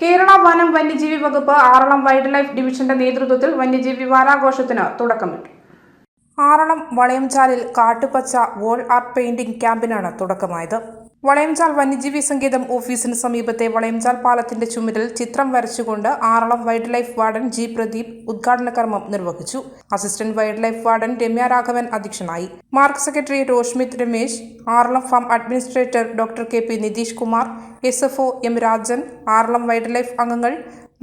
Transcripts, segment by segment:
കേരള വനം വന്യജീവി വകുപ്പ് ആറളം വൈൽഡ് ലൈഫ് ഡിവിഷന്റെ നേതൃത്വത്തിൽ വന്യജീവി വാരാഘോഷത്തിന് തുടക്കമിട്ടു. ആറളം വളയംചാലിൽ കാട്ടുപച്ച വോൾ ആർട്ട് പെയിന്റിംഗ് ക്യാമ്പിനാണ് തുടക്കമായത്. വളയംചാൽ വന്യജീവി സങ്കേതം ഓഫീസിന് സമീപത്തെ വളയംചാൽ പാലത്തിന്റെ ചുമരിൽ ചിത്രം വരച്ചുകൊണ്ട് Aralam wildlife warden G Pradeep ഉദ്ഘാടന കർമ്മം നിർവഹിച്ചു. Assistant wildlife warden Ramya Raghavan അധ്യക്ഷനായി. Mark secretary Roshmith Ramesh Aralam farm administrator doctor K P Nitish Kumar S F O M Rajan Aralam wildlife അംഗങ്ങൾ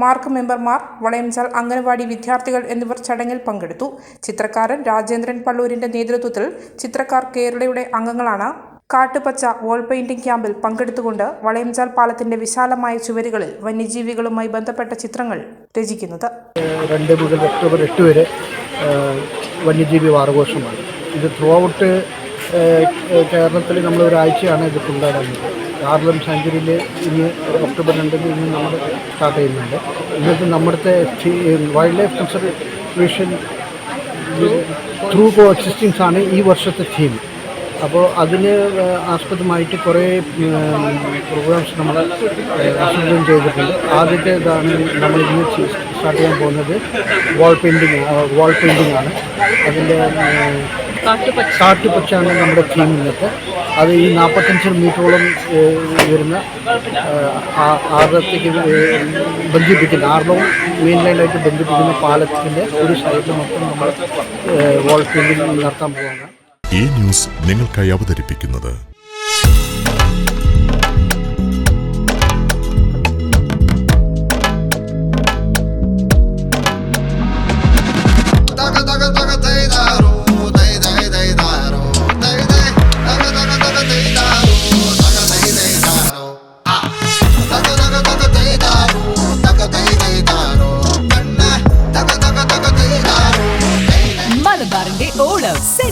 മാർക്ക് മെമ്പർമാർ വളയംചാൽ അംഗനവാടി വിദ്യാർത്ഥികൾ എന്നിവർ ചടങ്ങിൽ പങ്കെടുത്തു. ചിത്രക്കാരൻ രാജേന്ദ്രൻ പള്ളൂരിന്റെ നേതൃത്വത്തിൽ ചിത്രക്കാർ കേരളയുടെ അംഗങ്ങളാണ്. കാട്ടുപച്ച വോൾ പെയിന്റിംഗ് ക്യാമ്പിൽ പങ്കെടുത്തുകൊണ്ട് വളയംചാൽ പാലത്തിന്റെ വിശാലമായ ചുവരുകളിൽ വന്യജീവികളുമായി ബന്ധപ്പെട്ട ചിത്രങ്ങൾ രചിക്കുന്നത് രണ്ട് മുതൽ ഒക്ടോബർ എട്ട് വരെ വന്യജീവി വാരഘോഷമാണ് ഇത് ത്രൂ ഔട്ട് കേരളത്തിൽ നമ്മൾ ഒരാഴ്ചയാണ് ഇത് കൊണ്ടാടുന്നത് കാർലം സെഞ്ചുറിയിൽ ഇനി ഒക്ടോബർ രണ്ടിന് ഇന്ന് നമ്മൾ സ്റ്റാർട്ട് ചെയ്യുന്നുണ്ട് ഇന്നത്തെ നമ്മുടെ wild life conservation through coexistence ആണ് ഈ വർഷത്തെ തീം അപ്പോൾ അതിന് ആസ്പദമായിട്ട് കുറേ പ്രോഗ്രാംസ് നമ്മൾ ആസൂത്രണം ചെയ്തിട്ടുണ്ട്. ആദ്യത്തെ ഇതാണ് നമ്മൾ ഇന്ന് സ്റ്റാർട്ട് ചെയ്യാൻ പോകുന്നത് വാൾ പെയിന്റിങ് വാൾ പെയിന്റിംഗ് ആണ്. അതിന്റെ കാട്ടുപച്ചാണ് നമ്മുടെ തീം ഇന്നത്തെ. അത് ഈ നാൽപ്പത്തഞ്ച് മീറ്ററോളം വരുന്ന ആറത്തേക്ക് ബന്ധിപ്പിക്കുന്ന ആറിലവും മെയിൻ ലൈനായിട്ട് ബന്ധിപ്പിക്കുന്ന പാലത്തിന്റെ ഒരു സൈഡിൽ മൊത്തം നമ്മൾ വാൾ പെയിന്റിങ് നടത്താൻ പോകുന്നത് ഈ ന്യൂസ് നിങ്ങൾക്കായി അവതരിപ്പിക്കുന്നത്